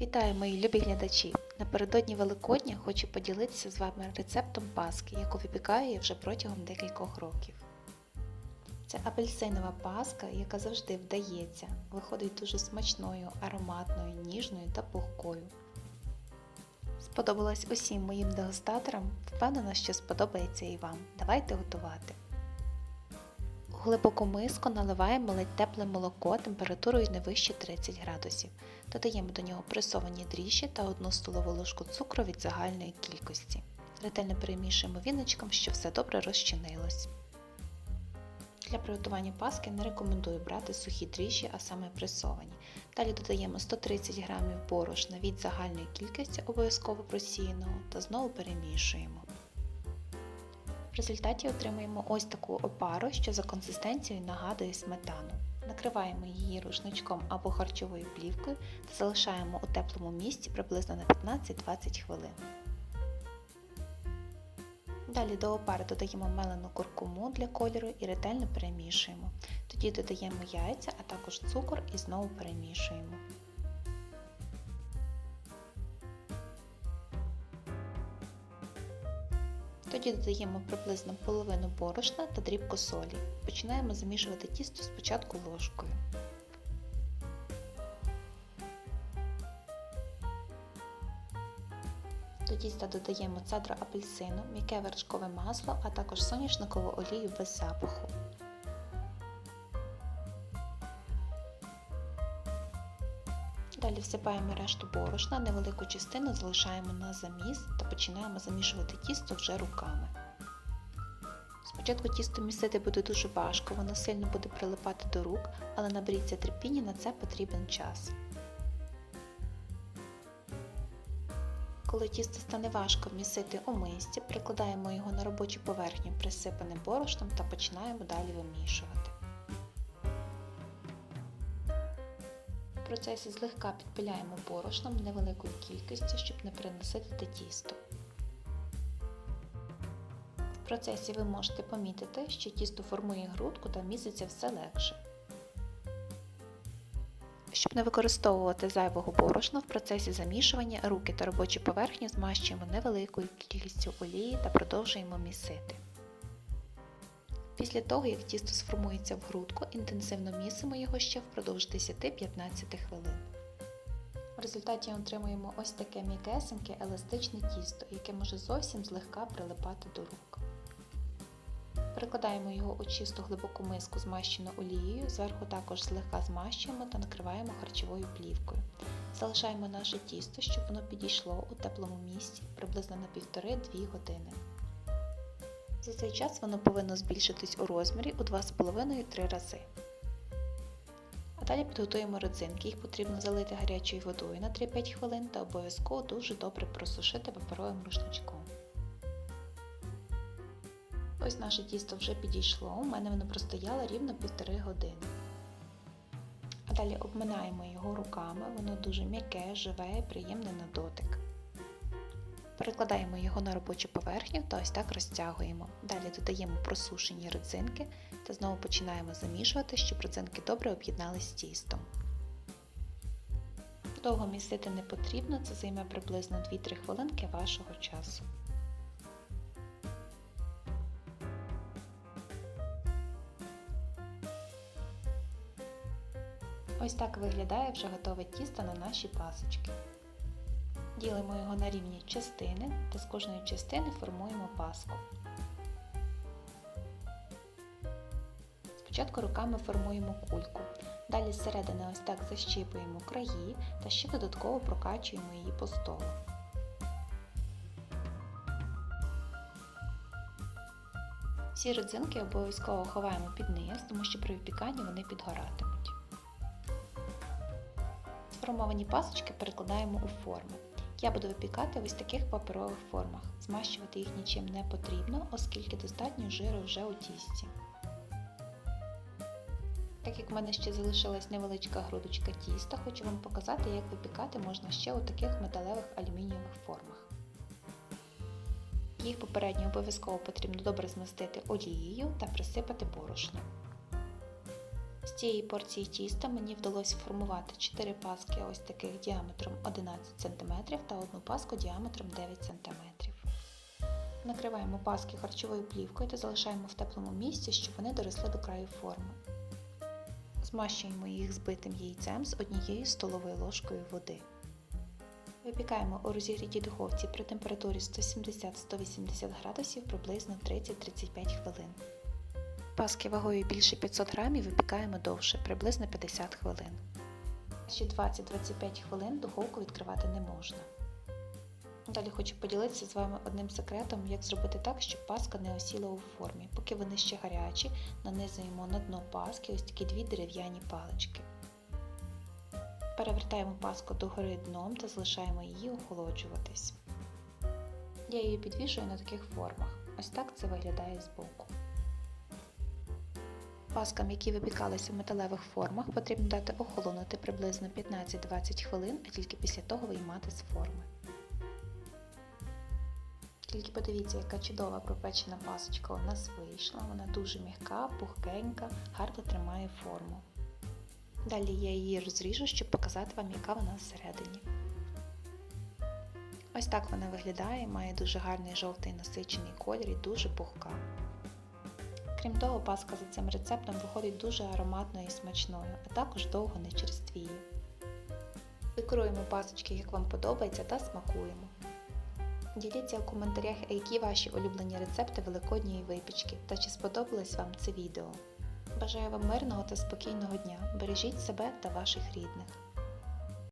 Вітаю, мої любі глядачі! Напередодні Великодня хочу поділитися з вами рецептом паски, яку випікаю я вже протягом декількох років. Це апельсинова паска, яка завжди вдається, виходить дуже смачною, ароматною, ніжною та пухкою. Сподобалась усім моїм дегустаторам, впевнена, що сподобається і вам. Давайте готувати. Глибоку миску наливаємо ледь тепле молоко температурою не вище 30 градусів. Додаємо до нього пресовані дріжджі та 1 столову ложку цукру від загальної кількості. Ретельно перемішуємо віночком, щоб все добре розчинилось. Для приготування паски не рекомендую брати сухі дріжджі, а саме пресовані. Далі додаємо 130 г борошна від загальної кількості обов'язково просіяного та знову перемішуємо. Результаті отримуємо ось таку опару, що за консистенцією нагадує сметану. Накриваємо її рушничком або харчовою плівкою та залишаємо у теплому місці приблизно на 15-20 хвилин. Далі до опари додаємо мелену куркуму для кольору і ретельно перемішуємо. Тоді додаємо яйця, а також цукор і знову перемішуємо. Тоді додаємо приблизно половину борошна та дрібку солі. Починаємо замішувати тісто спочатку ложкою. До тіста додаємо цедру апельсину, м'яке вершкове масло, а також соняшникову олію без запаху. Далі всипаємо решту борошна, невелику частину залишаємо на заміс та починаємо замішувати тісто вже руками. Спочатку тісто місити буде дуже важко, воно сильно буде прилипати до рук, але наберіться терпіння, на це потрібен час. Коли тісто стане важко вмісити у мисці, прикладаємо його на робочу поверхню присипаним борошном та починаємо далі вимішувати. Процесі злегка підпиляємо борошном невеликою кількістю, щоб не приносити тісто. В процесі ви можете помітити, що тісто формує грудку та міситься все легше. Щоб не використовувати зайвого борошна в процесі замішування, руки та робочі поверхні змащуємо невеликою кількістю олії та продовжуємо місити. Після того, як тісто сформується в грудку, інтенсивно місимо його ще впродовж 10-15 хвилин. В результаті отримуємо ось таке м'якесеньке еластичне тісто, яке може зовсім злегка прилипати до рук. Перекладаємо його у чисту глибоку миску, змащену олією, зверху також злегка змащуємо та накриваємо харчовою плівкою. Залишаємо наше тісто, щоб воно підійшло у теплому місці приблизно на 1,5-2 години. За цей час воно повинно збільшитись у розмірі у 2,5-3 рази. А далі підготуємо родзинки. Їх потрібно залити гарячою водою на 3-5 хвилин та обов'язково дуже добре просушити паперовим рушничком. Ось наше тісто вже підійшло, у мене воно простояло рівно півтори години. А далі обминаємо його руками, воно дуже м'яке, живе приємне на дотик. Перекладаємо його на робочу поверхню та ось так розтягуємо. Далі додаємо просушені родзинки та знову починаємо замішувати, щоб родзинки добре об'єднались з тістом. Довго місити не потрібно, це займе приблизно 2-3 хвилинки вашого часу. Ось так виглядає вже готове тісто на наші пасочки. Ділимо його на рівні частини та з кожної частини формуємо паску. Спочатку руками формуємо кульку, далі зсередини ось так защіпуємо краї та ще додатково прокачуємо її по столу. Всі родзинки обов'язково ховаємо під низ, тому що при випіканні вони підгоратимуть. Сформовані пасочки перекладаємо у форми. Я буду випікати в ось таких паперових формах. Змащувати їх нічим не потрібно, оскільки достатньо жиру вже у тісті. Так як в мене ще залишилась невеличка грудочка тіста, хочу вам показати, як випікати можна ще у таких металевих алюмінієвих формах. Їх попередньо обов'язково потрібно добре змастити олією та присипати борошном. З цієї порції тіста мені вдалося формувати 4 паски ось таких діаметром 11 см та одну паску діаметром 9 см. Накриваємо паски харчовою плівкою та залишаємо в теплому місці, щоб вони доросли до краю форми. Змащуємо їх збитим яйцем з однією столовою ложкою води. Випікаємо у розігрітій духовці при температурі 170-180 градусів приблизно 30-35 хвилин. Паски вагою більше 500 грамів випікаємо довше, приблизно 50 хвилин. Ще 20-25 хвилин духовку відкривати не можна. Далі хочу поділитися з вами одним секретом, як зробити так, щоб паска не осіла у формі. Поки вони ще гарячі, нанизуємо на дно паски ось такі дві дерев'яні палички. Перевертаємо паску догори дном та залишаємо її охолоджуватись. Я її підвішую на таких формах. Ось так це виглядає збоку. Паскам, які випікалися в металевих формах, потрібно дати охолонути приблизно 15-20 хвилин, а тільки після того виймати з форми. Тільки подивіться, яка чудова пропечена пасочка у нас вийшла. Вона дуже м'яка, пухкенька, гарно тримає форму. Далі я її розріжу, щоб показати вам, яка вона всередині. Ось так вона виглядає, має дуже гарний жовтий насичений колір і дуже пухка. Крім того, паска за цим рецептом виходить дуже ароматною і смачною, а також довго не черствіє. Викоруємо пасочки, як вам подобається, та смакуємо. Діліться у коментарях, які ваші улюблені рецепти великодньої випічки та чи сподобалось вам це відео. Бажаю вам мирного та спокійного дня. Бережіть себе та ваших рідних.